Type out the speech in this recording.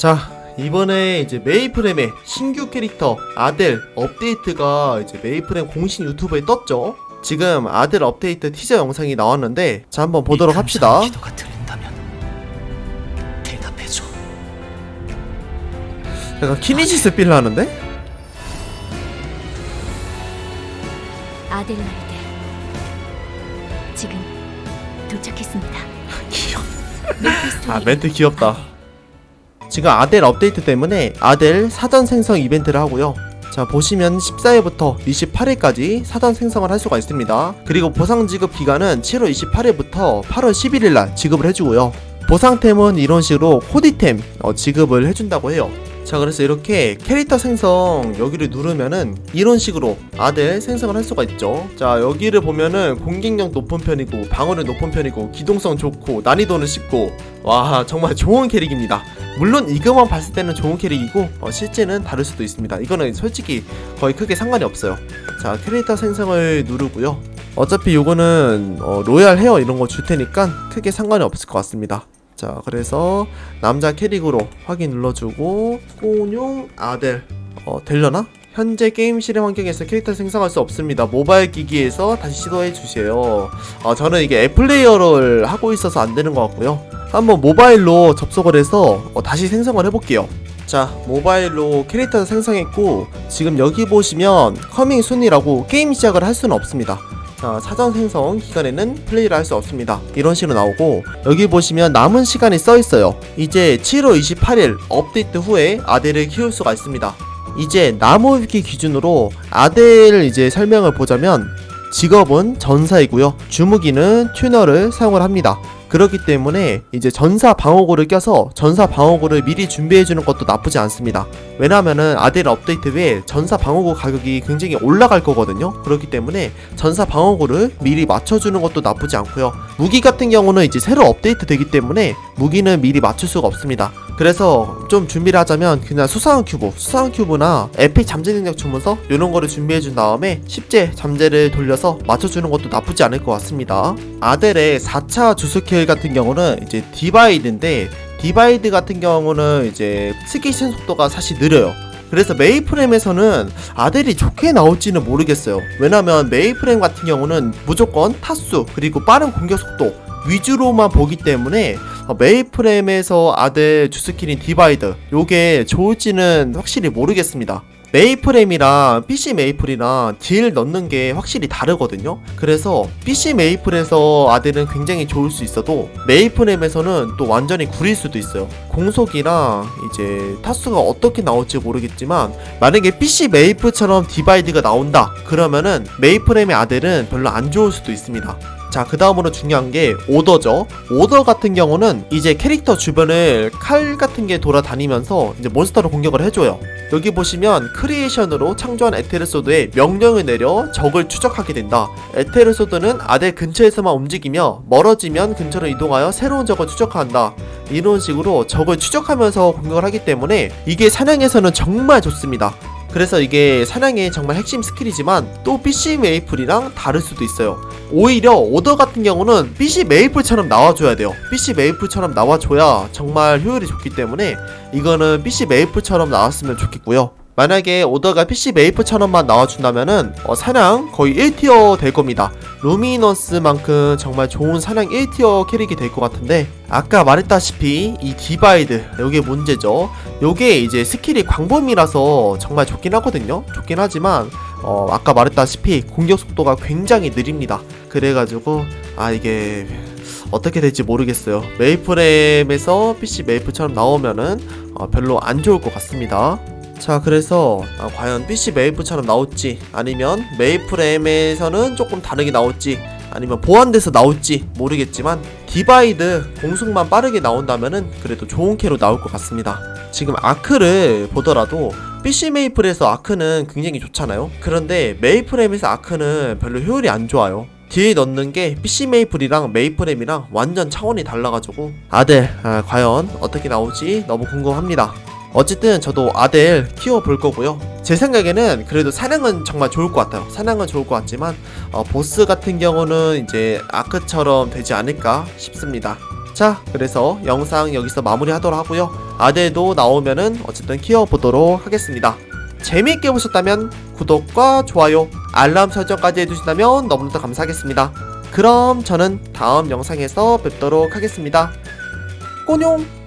자 이번에 이제 메이프렘의 신규 캐릭터 아델 업데이트가 이제 메이프렘 공식 유튜브에 떴죠 지금 아델 업데이트 티저 영상이 나왔는데 자 한번 보도록 이 합시다 감사한 기도가 들린다면 대답해줘. 약간 키니지스 필 하는데? 아델라이드 지금 도착했습니다. 귀여워 메피스토 아 멘트 귀엽다 지금 아델 업데이트 때문에 아델 사전 생성 이벤트를 하고요. 자 보시면 14일부터 28일까지 사전 생성을 할 수가 있습니다. 그리고 보상 지급 기간은 7월 28일부터 8월 11일날 지급을 해주고요. 보상템은 이런 식으로 코디템 어, 지급을 해준다고 해요 자 그래서 이렇게 캐릭터 생성 여기를 누르면은 이런 식으로 아델 생성을 할 수가 있죠. 자 여기를 보면은 공격력 높은 편이고 방어력 높은 편이고 기동성 좋고 난이도는 쉽고 와 정말 좋은 캐릭입니다. 물론 이거만 봤을 때는 좋은 캐릭이고 어, 실제는 다를 수도 있습니다. 이거는 솔직히 거의 크게 상관이 없어요. 자 캐릭터 생성을 누르고요. 어차피 요거는 어, 로얄 헤어 이런 거 줄 테니까 크게 상관이 없을 것 같습니다 자 그래서 남자 캐릭으로 확인 눌러주고 꼬뇽 아델 어 되려나? 현재 게임 실행 환경에서 캐릭터 생성할 수 없습니다. 모바일 기기에서 다시 시도해 주세요. 어, 저는 이게 앱 플레이어를 하고 있어서 안 되는 것 같고요. 한번 모바일로 접속을 해서 어, 다시 생성을 해볼게요. 자, 모바일로 캐릭터 생성했고 지금 여기 보시면 커밍 순이라고 게임 시작을 할 수는 없습니다. 자, 사전 생성 기간에는 플레이를 할 수 없습니다. 이런 식으로 나오고 여기 보시면 남은 시간이 써 있어요. 이제 7월 28일 업데이트 후에 아델을 키울 수가 있습니다. 이제 나무 위키 기준으로 아델을 이제 설명을 보자면 직업은 전사이고요. 주무기는 튜너를 사용을 합니다. 그렇기 때문에 이제 전사 방어구를 껴서 전사 방어구를 미리 준비해 주는 것도 나쁘지 않습니다. 왜냐하면은 아델 업데이트 후에 전사 방어구 가격이 굉장히 올라갈 거거든요. 그렇기 때문에 전사 방어구를 미리 맞춰주는 것도 나쁘지 않고요. 무기 같은 경우는 이제 새로 업데이트 되기 때문에 무기는 미리 맞출 수가 없습니다. 그래서 좀 준비를 하자면 그냥 수상한 큐브, 수상한 큐브나 에픽 잠재 능력 주문서 이런 거를 준비해 준 다음에 십제 잠재를 돌려서 맞춰주는 것도 나쁘지 않을 것 같습니다. 아델의 4차 주스킬 같은 경우는 이제 디바이드인데 디바이드 같은 경우는 이제 스키신 속도가 사실 느려요. 그래서 메이프렘에서는 아델이 좋게 나올지는 모르겠어요. 왜냐면 메이프렘 같은 경우는 무조건 타수 그리고 빠른 공격 속도 위주로만 보기 때문에 어, 메이프렘에서 아델 주스킬인 디바이드 요게 좋을지는 확실히 모르겠습니다. 메이프렘이랑 PC 메이플이랑 딜 넣는 게 확실히 다르거든요. 그래서 PC 메이플에서 아델은 굉장히 좋을 수 있어도 메이프렘에서는 또 완전히 구릴 수도 있어요. 공속이랑 이제 타수가 어떻게 나올지 모르겠지만 만약에 PC 메이플처럼 디바이드가 나온다 그러면은 메이프렘의 아델은 별로 안 좋을 수도 있습니다. 자, 그 다음으로 중요한 게 오더죠. 오더 같은 경우는 이제 캐릭터 주변을 칼 같은 게 돌아다니면서 이제 몬스터로 공격을 해줘요. 여기 보시면 크리에이션으로 창조한 에테르소드에 명령을 내려 적을 추적하게 된다. 에테르소드는 아델 근처에서만 움직이며 멀어지면 근처로 이동하여 새로운 적을 추적한다. 이런 식으로 적을 추적하면서 공격을 하기 때문에 이게 사냥에서는 정말 좋습니다. 그래서 이게 사냥의 정말 핵심 스킬이지만 또 PC 메이플이랑 다를 수도 있어요. 오히려 오더 같은 경우는 PC 메이플처럼 나와줘야 돼요. PC 메이플처럼 나와줘야 정말 효율이 좋기 때문에 이거는 PC 메이플처럼 나왔으면 좋겠고요. 만약에 오더가 PC 메이플처럼만 나와준다면은 어, 사냥 거의 1티어 될 겁니다. 루미너스만큼 정말 좋은 사냥 1티어 캐릭이 될 것 같은데 아까 말했다시피 이 디바이드 요게 문제죠. 요게 이제 스킬이 광범위라서 정말 좋긴 하거든요. 좋긴 하지만 어, 아까 말했다시피 공격 속도가 굉장히 느립니다. 그래가지고 아 이게 어떻게 될지 모르겠어요. 메이플엠에서 PC 메이플처럼 나오면은 어, 별로 안 좋을 것 같습니다. 자 그래서 아, 과연 PC 메이플처럼 나올지 아니면 메이플엠에서는 조금 다르게 나올지 아니면 보완돼서 나올지 모르겠지만 디바이드 공속만 빠르게 나온다면은 그래도 좋은 캐로 나올 것 같습니다. 지금 아크를 보더라도 PC 메이플에서 아크는 굉장히 좋잖아요. 그런데 메이플엠에서 아크는 별로 효율이 안 좋아요. 뒤에 넣는 게 PC 메이플이랑 메이플엠이랑 완전 차원이 달라가지고 아델 아, 과연 어떻게 나올지 너무 궁금합니다. 어쨌든 저도 아델 키워볼 거고요. 제 생각에는 그래도 사냥은 정말 좋을 것 같아요. 사냥은 좋을 것 같지만 어, 보스 같은 경우는 이제 아크처럼 되지 않을까 싶습니다. 자, 그래서 영상 여기서 마무리하도록 하고요. 아델도 나오면은 어쨌든 키워보도록 하겠습니다. 재미있게 보셨다면 구독과 좋아요, 알람 설정까지 해주신다면 너무나도 감사하겠습니다. 그럼 저는 다음 영상에서 뵙도록 하겠습니다. 꼬뇽!